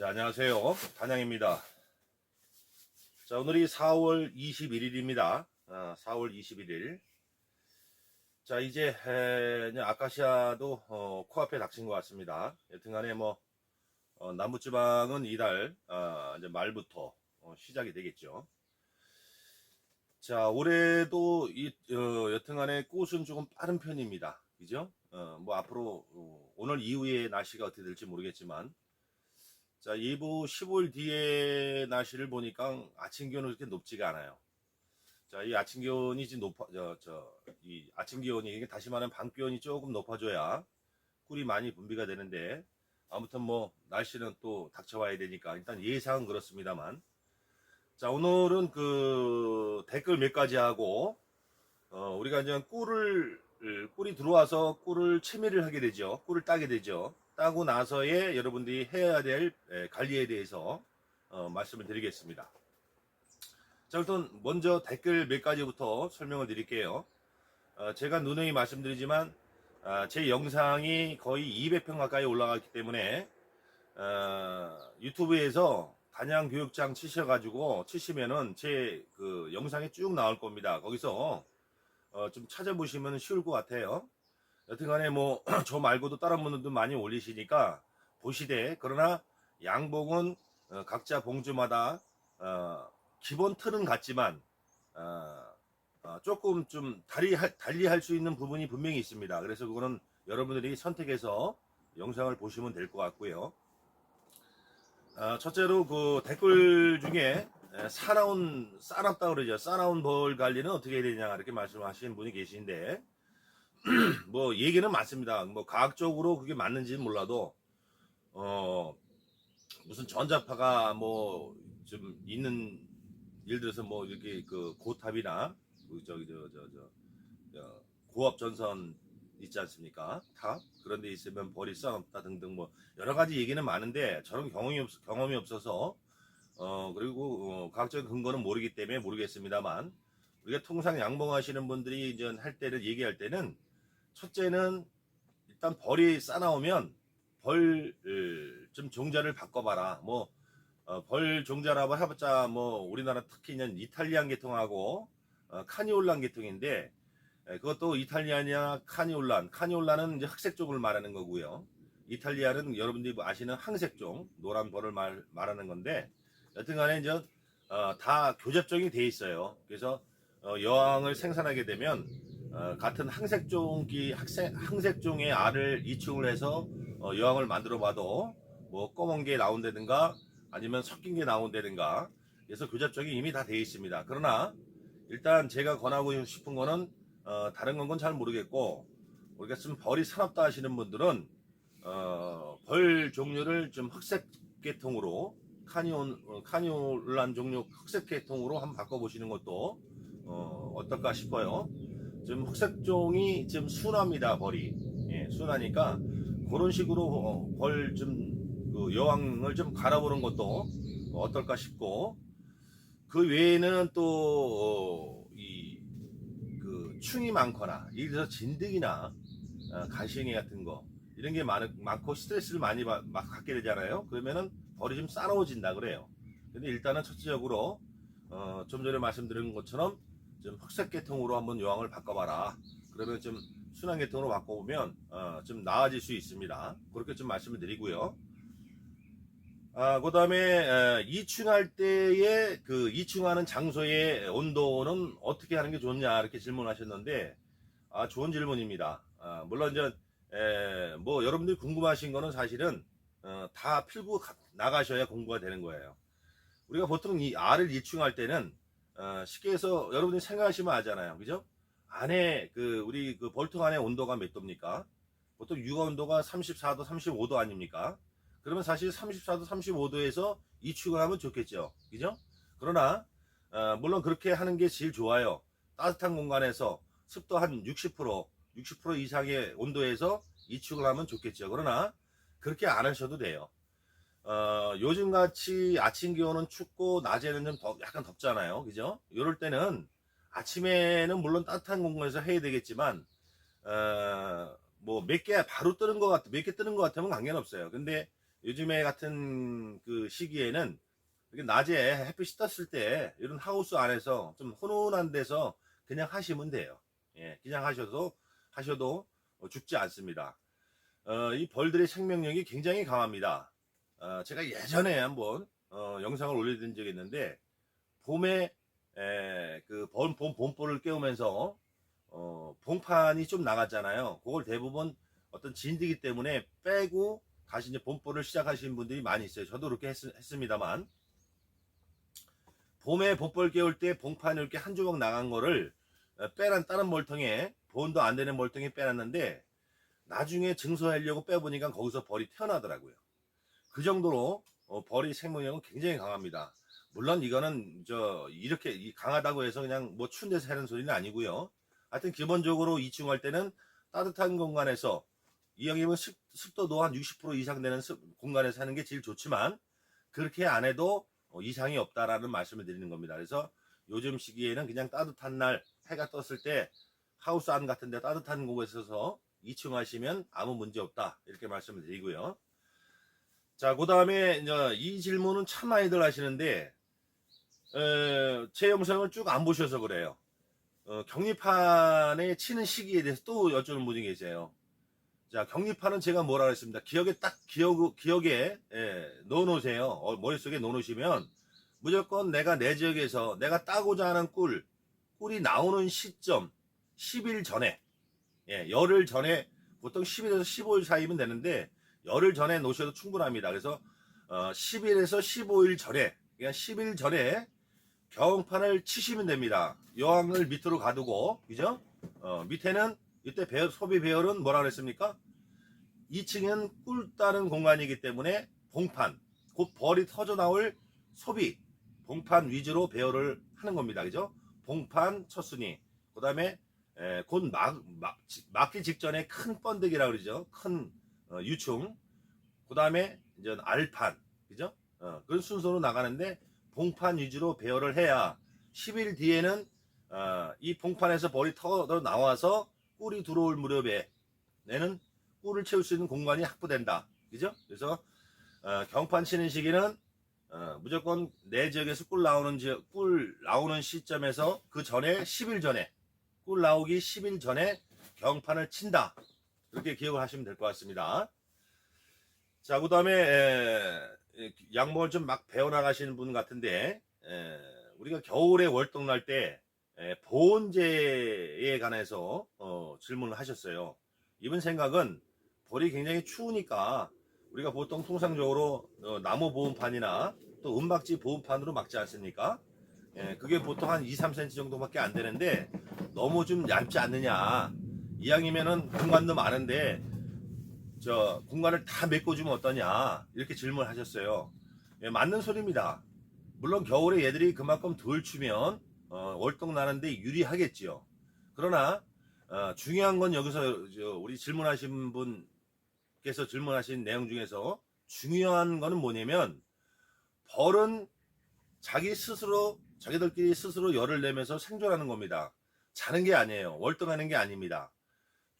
자, 안녕하세요. 단양입니다. 자, 오늘이 4월 21일입니다. 아, 4월 21일. 자, 이제, 에, 아카시아도, 어, 코앞에 닥친 것 같습니다. 여튼간에 뭐, 어, 남부지방은 이달, 아, 이제 말부터, 어, 시작이 되겠죠. 자, 올해도 이, 어, 여튼간에 꽃은 조금 빠른 편입니다. 그죠? 어, 뭐 앞으로, 어, 오늘 이후에 날씨가 어떻게 될지 모르겠지만, 자, 예보 15일 뒤에 날씨를 보니까 아침 기온은 그렇게 높지가 않아요. 자, 이 아침 기온이 지금 높아, 저, 저, 이 아침 기온이, 이게 다시 말하면 밤 기온이 조금 높아져야 꿀이 많이 분비가 되는데, 아무튼 뭐, 날씨는 또 닥쳐와야 되니까, 일단 예상은 그렇습니다만. 자, 오늘은 그 댓글 몇 가지 하고, 어, 우리가 이제 꿀을, 꿀이 들어와서 꿀을 채매를 하게 되죠. 꿀을 따게 되죠. 따고 나서의 여러분들이 해야 될 에, 관리에 대해서 어, 말씀을 드리겠습니다. 자, 일단 먼저 댓글 몇 가지부터 설명을 드릴게요. 어, 제가 누누이 말씀드리지만 아, 제 영상이 거의 200편 가까이 올라갔기 때문에 어, 유튜브에서 단양 교육장 치셔가지고 치시면은 제 그 영상이 쭉 나올 겁니다. 거기서 어, 좀 찾아보시면 쉬울 것 같아요. 여튼간에 뭐 저 말고도 다른 분들도 많이 올리시니까 보시되 그러나 양봉은 어, 각자 봉주마다 어, 기본 틀은 같지만 어, 어, 조금 좀 달리 할, 달리 할 수 있는 부분이 분명히 있습니다. 그래서 그거는 여러분들이 선택해서 영상을 보시면 될 것 같고요. 어, 첫째로 그 댓글 중에 에, 사나운 싸납다 그러죠. 싸나운 벌 관리는 어떻게 해야 되냐 이렇게 말씀하시는 분이 계신데 뭐 얘기는 맞습니다. 뭐 과학적으로 그게 맞는지는 몰라도 어 무슨 전자파가 뭐 좀 있는 예를 들어서 뭐 이렇게 그 고탑이나 그 저기 저 저저 고압 전선 있지 않습니까? 탑 그런 데 있으면 벌이 싸없다 등등 뭐 여러 가지 얘기는 많은데 저는 경험이 없 경험이 없어서 어 그리고 어, 과학적인 근거는 모르기 때문에 모르겠습니다만 우리가 통상 양봉하시는 분들이 이제 할 때는 얘기할 때는 첫째는 일단 벌이 싸나오면 벌 좀 종자를 바꿔봐라. 뭐 어, 벌 종자라고 해봤자 뭐 우리나라 특히 는 이탈리안 계통하고 어, 카니올란 계통인데 에, 그것도 이탈리안이나 카니올란, 카니올란은 이제 흑색 종을 말하는 거고요. 이탈리아는 여러분들이 아시는 항색종, 노란 벌을 말, 말하는 건데 여튼간에 이제 어, 다 교접종이 돼 있어요. 그래서 어, 여왕을 생산하게 되면 어, 같은 항색종기 학생, 항색종의 알을 이충을 해서 어, 여왕을 만들어 봐도 뭐 검은 게 나온다든가 아니면 섞인 게 나온다든가 그래서 교접종이 이미 다돼 있습니다. 그러나 일단 제가 권하고 싶은 거는 어, 다른 건 잘 모르겠고 우리가 좀 벌이 사납다 하시는 분들은 어, 벌 종류를 좀 흑색 계통으로 카니온 어, 카니올란 종류 흑색 계통으로 한번 바꿔보시는 것도 어, 어떨까 싶어요. 좀 흑색종이 좀 순합니다 벌이. 예, 순하니까 그런 식으로 어, 벌좀 여왕을 좀 갈아보는 것도 어떨까 싶고 그 외에는 또이그 충이 많거나 예를 들어서 진드기나 어, 가시행이 같은 거 이런 게 많, 많고 스트레스를 많이 받, 막 갖게 되잖아요. 그러면은 벌이 좀 싸나워진다 그래요. 근데 일단은 첫째적으로 어, 좀 전에 말씀드린 것처럼 좀 흑색 계통으로 한번 여왕을 바꿔봐라. 그러면 좀 순한 계통으로 바꿔보면 어, 좀 나아질 수 있습니다. 그렇게 좀 말씀을 드리고요. 아, 그 다음에 이충할 때의 그 이충하는 장소의 온도는 어떻게 하는 게 좋냐 이렇게 질문하셨는데 아, 좋은 질문입니다. 아, 물론 이제 에, 뭐 여러분들이 궁금하신 거는 사실은 어, 다 필고 가- 나가셔야 공부가 되는 거예요. 우리가 보통 이 알을 이충할 때는 어, 쉽게 해서 여러분들이 생각하시면 알잖아요. 그죠? 안에 그 우리 그 볼통 안에 온도가 몇 도입니까? 보통 육아 온도가 34도, 35도 아닙니까? 그러면 사실 34도, 35도에서 이축을 하면 좋겠죠. 그죠? 그러나 어, 물론 그렇게 하는 게 제일 좋아요. 따뜻한 공간에서 습도 한 60%, 60% 이상의 온도에서 이축을 하면 좋겠죠. 그러나 그렇게 안 하셔도 돼요. 어, 요즘 같이 아침 기온은 춥고 낮에는 좀 더, 약간 덥잖아요. 그죠? 이럴 때는 아침에는 물론 따뜻한 공간에서 해야 되겠지만, 어, 뭐 몇 개 바로 뜨는 것 같, 몇개 뜨는 것 같으면 관계는 없어요. 근데 요즘에 같은 그 시기에는 이렇게 낮에 햇빛이 떴을 때 이런 하우스 안에서 좀 훈훈한 데서 그냥 하시면 돼요. 예, 그냥 하셔도 하셔도 어, 죽지 않습니다. 어, 이 벌들의 생명력이 굉장히 강합니다. 어, 제가 예전에 한번 어, 영상을 올려드린 적이 있는데 봄에 에, 그 봄, 봄, 봄볼을 깨우면서 어, 봉판이 좀 나갔잖아요. 그걸 대부분 어떤 진드기 때문에 빼고 다시 이제 봄볼을 시작하시는 분들이 많이 있어요. 저도 그렇게 했, 습니다만 봄에 봄볼 깨울 때 봉판이 이렇게 한 조각 나간 거를 어, 빼란 다른 멀통에 보온도 안 되는 멀통에 빼놨는데 나중에 증서하려고 빼보니까 거기서 벌이 태어나더라고요. 그 정도로 어, 벌이 생명력은 굉장히 강합니다. 물론 이거는 저 이렇게 이 강하다고 해서 그냥 뭐 추운 데서 하는 소리는 아니고요. 하여튼 기본적으로 이충할 때는 따뜻한 공간에서 이왕이면 습, 습도도 한 60% 이상 되는 습- 공간에서 하는 게 제일 좋지만 그렇게 안 해도 어, 이상이 없다라는 말씀을 드리는 겁니다. 그래서 요즘 시기에는 그냥 따뜻한 날 해가 떴을 때 하우스 안 같은 데 따뜻한 곳에서 이충하시면 아무 문제 없다 이렇게 말씀을 드리고요. 자, 그 다음에 이 질문은 참 많이들 하시는데 에, 제 영상을 쭉 안 보셔서 그래요. 어, 격리판에 치는 시기에 대해서 또 여쭈는 분이 계세요. 자, 격리판은 제가 뭐라 그랬습니다. 기억에 딱 기억 기억에 예, 넣어놓으세요. 어, 머릿속에 넣어놓으시면 무조건 내가 내 지역에서 내가 따고자 하는 꿀 꿀이 나오는 시점 10일 전에 예, 열흘 전에 보통 10일에서 15일 사이면 되는데 열흘 전에 놓으셔도 충분합니다. 그래서 어, 10일에서 15일 전에 그냥 10일 전에 경판을 치시면 됩니다. 여왕을 밑으로 가두고 그죠? 어, 밑에는 이때 배열, 소비 배열은 뭐라 그랬습니까? 2층은 꿀 따는 공간이기 때문에 봉판 곧 벌이 터져 나올 소비 봉판 위주로 배열을 하는 겁니다. 그죠? 봉판 첫 순위 그 다음에 곧 막, 막, 막기 직전에 큰 번데기라 그러죠. 큰 어, 유충 그 다음에 이제 알판 그죠? 어, 그런 순서로 나가는데 봉판 위주로 배열을 해야 10일 뒤에는 어, 이 봉판에서 벌이 터져 나와서 꿀이 들어올 무렵에 내는 꿀을 채울 수 있는 공간이 확보된다. 그죠? 그래서 어, 경판 치는 시기는 어, 무조건 내 지역에서 꿀 나오는 지역, 꿀 나오는 시점에서 그 전에 10일 전에 꿀 나오기 10일 전에 경판을 친다. 그렇게 기억을 하시면 될 것 같습니다. 자, 그 다음에 양목을 좀 막 배워나가시는 분 같은데 에, 우리가 겨울에 월동 날 때 보온제에 관해서 어, 질문을 하셨어요. 이분 생각은 벌이 굉장히 추우니까 우리가 보통 통상적으로 어, 나무 보온판이나 또 은박지 보온판으로 막지 않습니까? 예, 그게 보통 한 2, 3cm 정도밖에 안 되는데 너무 좀 얇지 않느냐. 이왕이면은 공간도 많은데 저 공간을 다 메꿔주면 어떠냐 이렇게 질문하셨어요. 예, 맞는 소리입니다. 물론 겨울에 얘들이 그만큼 덜 추면 어, 월동 나는데 유리하겠지요. 그러나 어, 중요한 건 여기서 저 우리 질문하신 분께서 질문하신 내용 중에서 중요한 거는 뭐냐면 벌은 자기 스스로 자기들끼리 스스로 열을 내면서 생존하는 겁니다. 자는 게 아니에요. 월등하는 게 아닙니다.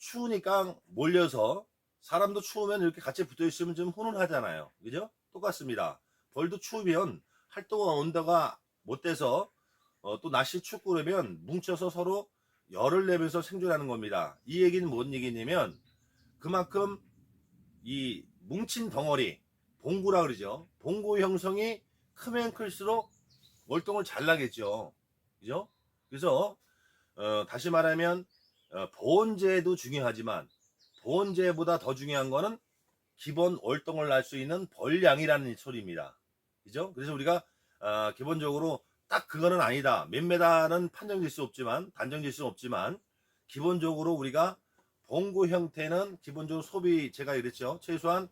추우니까 몰려서 사람도 추우면 이렇게 같이 붙어 있으면 좀 훈훈하잖아요. 그죠? 똑같습니다. 벌도 추우면 활동 온도가 못 돼서 어, 또 날씨 춥고 그러면 뭉쳐서 서로 열을 내면서 생존하는 겁니다. 이 얘기는 뭔 얘기냐면 그만큼 이 뭉친 덩어리 봉구라 그러죠. 봉구 형성이 크면 클수록 월동을 잘 나겠죠. 그죠? 그래서 어, 다시 말하면 어, 보온제도 중요하지만 보온제보다 더 중요한 거는 기본 월동을 날 수 있는 벌량이라는 소리입니다. 그죠? 그래서 우리가 어, 기본적으로 딱 그거는 아니다. 몇 메다는 판정질 수 없지만 단정질 수 없지만 기본적으로 우리가 봉구 형태는 기본적으로 소비 제가 이랬죠. 최소한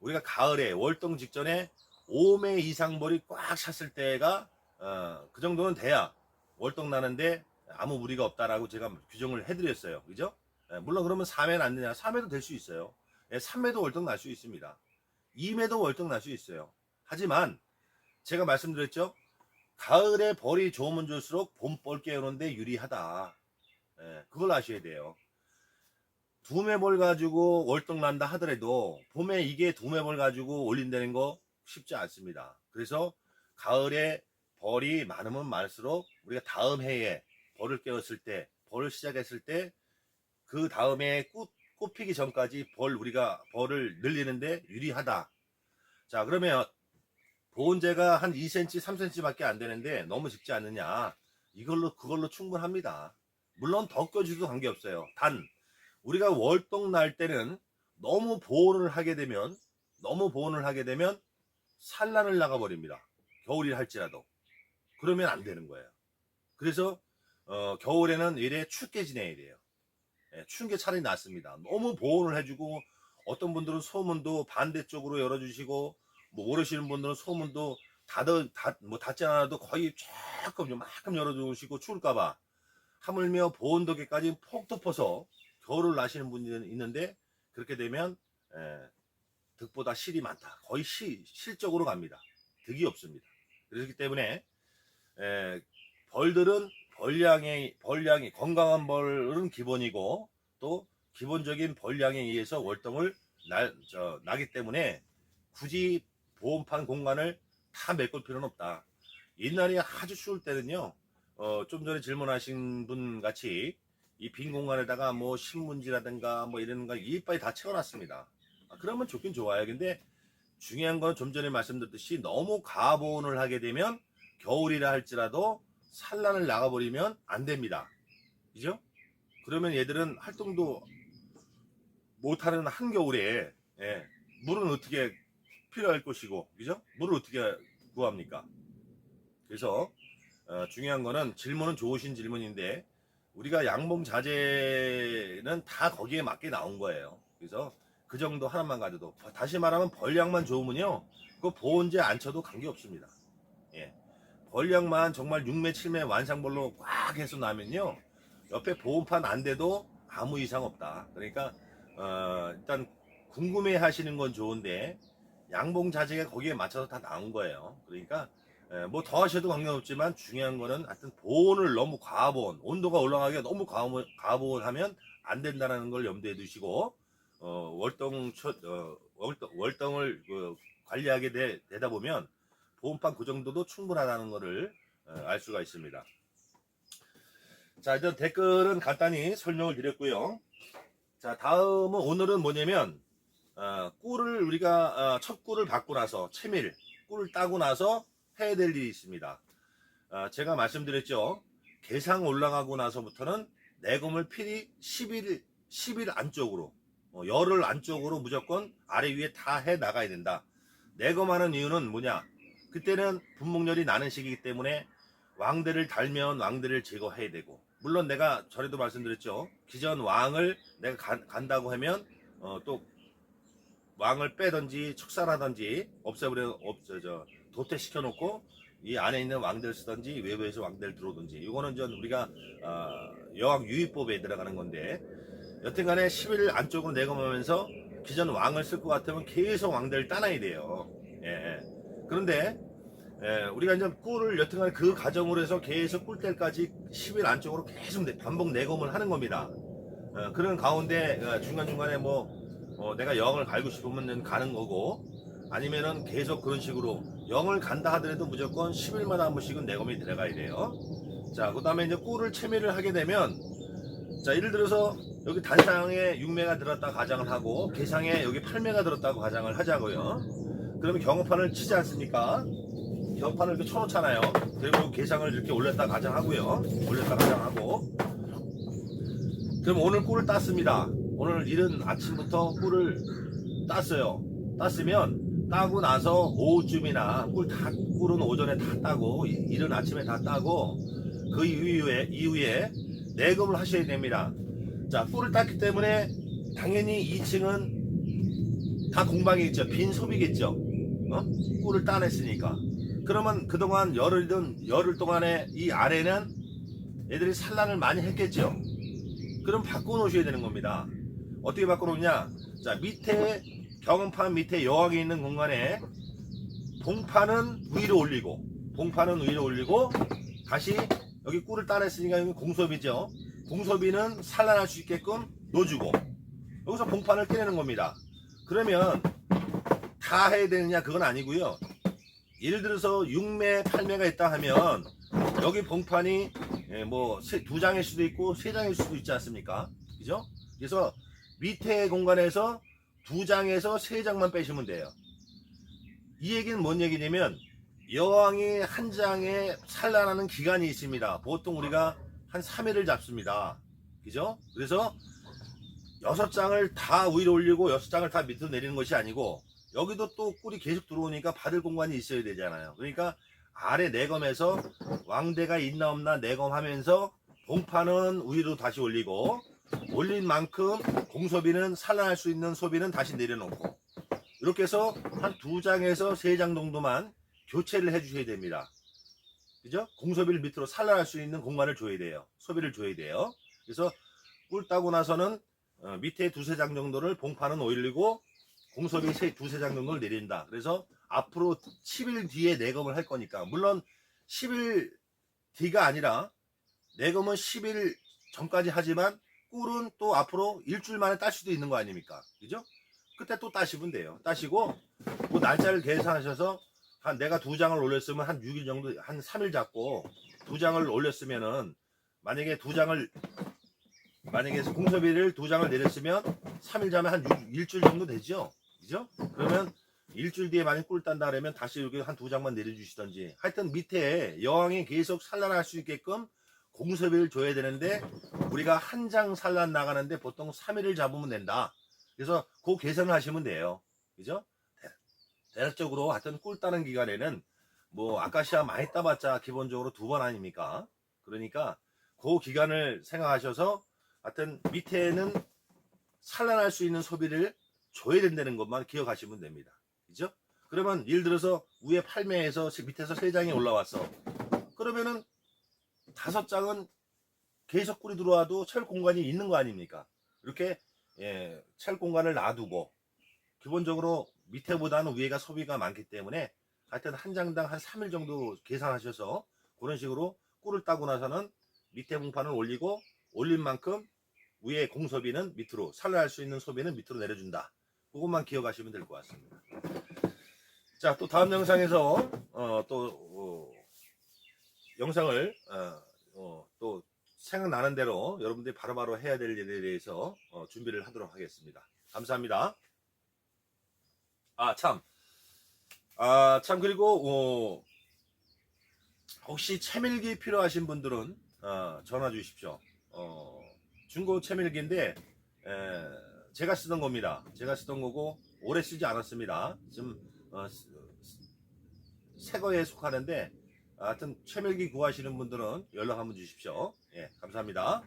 우리가 가을에 월동 직전에 5매 이상 벌이 꽉 찼을 때가 어, 그 정도는 돼야 월동 나는데 아무 무리가 없다라고 제가 규정을 해드렸어요. 그죠? 예, 물론 그러면 4매는 안 되냐? 3매도 될 수 있어요. 예, 3매도 월동 날수 있습니다. 2매도 월동 날수 있어요. 하지만 제가 말씀드렸죠. 가을에 벌이 좋으면 좋을수록 봄벌 깨우는데 유리하다. 예, 그걸 아셔야 돼요. 두매벌 가지고 월동 난다 하더라도 봄에 이게 두매벌 가지고 올린다는 거 쉽지 않습니다. 그래서 가을에 벌이 많으면 많을수록 우리가 다음 해에 벌을 깨웠을 때, 벌을 시작했을 때 그 다음에 꽃, 꽃 피기 전까지 벌 우리가 벌을 늘리는데 유리하다. 자 그러면 보온재가 한 2cm, 3cm밖에 안 되는데 너무 적지 않느냐? 이걸로 그걸로 충분합니다. 물론 더 껴줘도 관계없어요. 단 우리가 월동 날 때는 너무 보온을 하게 되면 너무 보온을 하게 되면 산란을 나가버립니다. 겨울이 할지라도 그러면 안 되는 거예요. 그래서 어, 겨울에는 이래 춥게 지내야 돼요. 예, 추운 게 차라리 낫습니다. 너무 보온을 해주고 어떤 분들은 소문도 반대쪽으로 열어주시고 뭐 모르시는 분들은 소문도 닫아 닫뭐 닫지 않아도 거의 조금 요만큼 열어주시고 추울까봐 하물며 보온도계까지 폭 덮어서 겨울을 나시는 분이 있는데 그렇게 되면 에, 득보다 실이 많다. 거의 시, 실적으로 갑니다. 득이 없습니다. 그렇기 때문에 에, 벌들은 벌량의 벌량이 건강한 벌은 기본이고 또 기본적인 벌량에 의해서 월동을 날, 저, 나기 때문에 굳이 보온판 공간을 다 메꿀 필요는 없다. 옛날에 아주 추울 때는요, 어, 좀 전에 질문하신 분 같이 이 빈 공간에다가 뭐 신문지라든가 뭐 이런 거 이빨이 다 채워놨습니다. 아, 그러면 좋긴 좋아요. 근데 중요한 건 좀 전에 말씀드렸듯이 너무 가보온을 하게 되면 겨울이라 할지라도 산란을 나가버리면 안 됩니다. 그죠? 그러면 얘들은 활동도 못하는 한겨울에 예, 물은 어떻게 필요할 것이고 그죠? 물을 어떻게 구합니까? 그래서 어, 중요한 거는 질문은 좋으신 질문인데 우리가 양봉 자재는 다 거기에 맞게 나온 거예요. 그래서 그 정도 하나만 가져도 다시 말하면 벌량만 좋으면요 그 보온제 안 쳐도 관계 없습니다. 예. 벌량만 정말 6매 7매 완상벌로 꽉 해서 나면요 옆에 보온판 안 돼도 아무 이상 없다. 그러니까 어, 일단 궁금해 하시는 건 좋은데 양봉 자재가 거기에 맞춰서 다 나온 거예요. 그러니까 뭐 더 하셔도 관계없지만 중요한 거는 하여튼 보온을 너무 과보온 온도가 올라가게 너무 과보온, 과보온하면 안 된다는 걸 염두에 두시고 어, 월동 초- 어, 월동, 월동을 그 관리하게 되, 다 보면 보온판 그 정도도 충분하다는 것을 어, 알 수가 있습니다. 자 일단 댓글은 간단히 설명을 드렸고요. 자 다음은 오늘은 뭐냐면 어, 꿀을 우리가 어, 첫 꿀을 받고 나서 채밀 꿀을 따고 나서 해야 될 일이 있습니다. 어, 제가 말씀드렸죠. 개상 올라가고 나서부터는 내검을 필히 10일 10일 안쪽으로 어, 열흘 안쪽으로 무조건 아래 위에 다 해 나가야 된다. 내검하는 이유는 뭐냐? 그때는 분목열이 나는 시기이기 때문에 왕들을 달면 왕들을 제거해야 되고 물론 내가 전에도 말씀드렸죠. 기존 왕을 내가 간, 간다고 하면 어, 또 왕을 빼든지 축살하든지 없애버려 없저 저 도태시켜 놓고 이 안에 있는 왕들 쓰든지 외부에서 왕들 들어오든지 이거는 전 우리가 어, 여왕 유의법에 들어가는 건데 여튼간에 10일 안쪽으로 내검하면서 기존 왕을 쓸 것 같으면 계속 왕들을 따놔야 돼요. 예, 예. 그런데 예, 우리가 이제 꿀을 여튼간에 그 과정으로 해서 계속 꿀 때까지 10일 안쪽으로 계속 내- 반복 내검을 하는 겁니다. 어, 그런 가운데 어, 중간중간에 뭐 어, 내가 영을 갈고 싶으면 가는 거고 아니면은 계속 그런 식으로 영을 간다 하더라도 무조건 10일마다 한 번씩은 내검이 들어가야 돼요. 자, 그 다음에 이제 꿀을 채미를 하게 되면 자, 예를 들어서 여기 단상에 6매가 들었다 가정을 하고 개상에 여기 8매가 들었다고 가정을 하자고요. 그러면 경호판을 치지 않습니까? 경호판을 이렇게 쳐놓잖아요. 그리고 개상을 이렇게 올렸다 가정하고요. 올렸다 가정하고 그럼 오늘 꿀을 땄습니다. 오늘 이른 아침부터 꿀을 땄어요. 땄으면 따고 나서 오후쯤이나 꿀 다, 꿀은 오전에 다 따고 이- 이른 아침에 다 따고 그 이후에 이후에 내검을 하셔야 됩니다. 자, 꿀을 땄기 때문에 당연히 2층은 다 공방이겠죠. 빈 소비겠죠. 어? 꿀을 따냈으니까. 그러면 그동안 열흘이든 열흘 동안에 이 아래는 애들이 산란을 많이 했겠죠. 그럼 바꿔놓으셔야 되는 겁니다. 어떻게 바꿔놓냐? 자, 밑에 경험판 밑에 여왕이 있는 공간에 봉판은 위로 올리고, 봉판은 위로 올리고, 다시 여기 꿀을 따냈으니까 여기 공섭이죠. 공섭이는 산란할 수 있게끔 놓주고, 여기서 봉판을 떼내는 겁니다. 그러면 다 해야 되느냐 그건 아니고요. 예를 들어서 6매, 8매가 있다 하면 여기 봉판이 예, 뭐두 장일 수도 있고 세 장일 수도 있지 않습니까? 그죠? 그래서 밑에 공간에서 두 장에서 세 장만 빼시면 돼요. 이 얘기는 뭔 얘기냐면 여왕이 한 장에 산란하는 기간이 있습니다. 보통 우리가 한 3일을 잡습니다. 그죠? 그래서 여섯 장을 다 위로 올리고 여섯 장을 다 밑으로 내리는 것이 아니고 여기도 또 꿀이 계속 들어오니까 받을 공간이 있어야 되잖아요. 그러니까 아래 내검에서 왕대가 있나 없나 내검하면서 봉판은 위로 다시 올리고 올린 만큼 공소비는 산란할 수 있는 소비는 다시 내려놓고 이렇게 해서 한 두 장에서 세 장 정도만 교체를 해주셔야 됩니다. 그죠? 공소비를 밑으로 산란할 수 있는 공간을 줘야 돼요. 소비를 줘야 돼요. 그래서 꿀 따고 나서는 어, 밑에 두세 장 정도를 봉판은 올리고 공소비 세, 두세 장 정도를 내린다. 그래서 앞으로 10일 뒤에 내검을 할 거니까 물론 10일 뒤가 아니라 내검은 10일 전까지 하지만 꿀은 또 앞으로 일주일 만에 딸 수도 있는 거 아닙니까? 그죠? 그때 또 따시면 돼요. 따시고 그 날짜를 계산하셔서 한 내가 두 장을 올렸으면 한 6일 정도 한 3일 잡고 두 장을 올렸으면은 만약에 두 장을 만약에 공섭비를 두 장을 내렸으면 3일 자면 한 6, 일주일 정도 되죠. 그죠? 그러면 일주일 뒤에 만약 꿀 딴다 그러면 다시 여기 한 두 장만 내려주시던지 하여튼 밑에 여왕이 계속 산란할 수 있게끔 공섭비를 줘야 되는데 우리가 한 장 산란 나가는데 보통 3일을 잡으면 된다. 그래서 그 계산을 하시면 돼요. 그죠? 대- 대략적으로 하여튼 꿀 따는 기간에는 뭐 아카시아 많이 따봤자 기본적으로 두 번 아닙니까? 그러니까 그 기간을 생각하셔서 하여튼 밑에는 산란할 수 있는 소비를 줘야 된다는 것만 기억하시면 됩니다. 그죠? 그러면 예를 들어서 위에 8매에서 밑에서 3장이 올라왔어. 그러면은 다섯 장은 계속 꿀이 들어와도 철 공간이 있는 거 아닙니까? 이렇게 예, 철 공간을 놔두고 기본적으로 밑에보다는 위에가 소비가 많기 때문에 하여튼 한 장당 한 3일 정도 계산하셔서 그런 식으로 꿀을 따고 나서는 밑에 봉판을 올리고 올린 만큼 위에 공소비는 밑으로 산란할 수 있는 소비는 밑으로 내려준다. 그것만 기억하시면 될 것 같습니다. 자, 또 다음 영상에서 어, 또 어, 영상을 어, 어, 또 생각나는 대로 여러분들이 바로 바로 해야 될 일에 대해서 어, 준비를 하도록 하겠습니다. 감사합니다. 아, 참. 아, 참, 그리고, 어, 혹시 채밀기 필요하신 분들은, 어, 전화 주십시오. 어, 중고 채밀기인데, 에, 제가 쓰던 겁니다. 제가 쓰던 거고, 오래 쓰지 않았습니다. 지금, 어, 스- 새 거에 속하는데, 하여튼, 채밀기 구하시는 분들은 연락 한번 주십시오. 예, 감사합니다.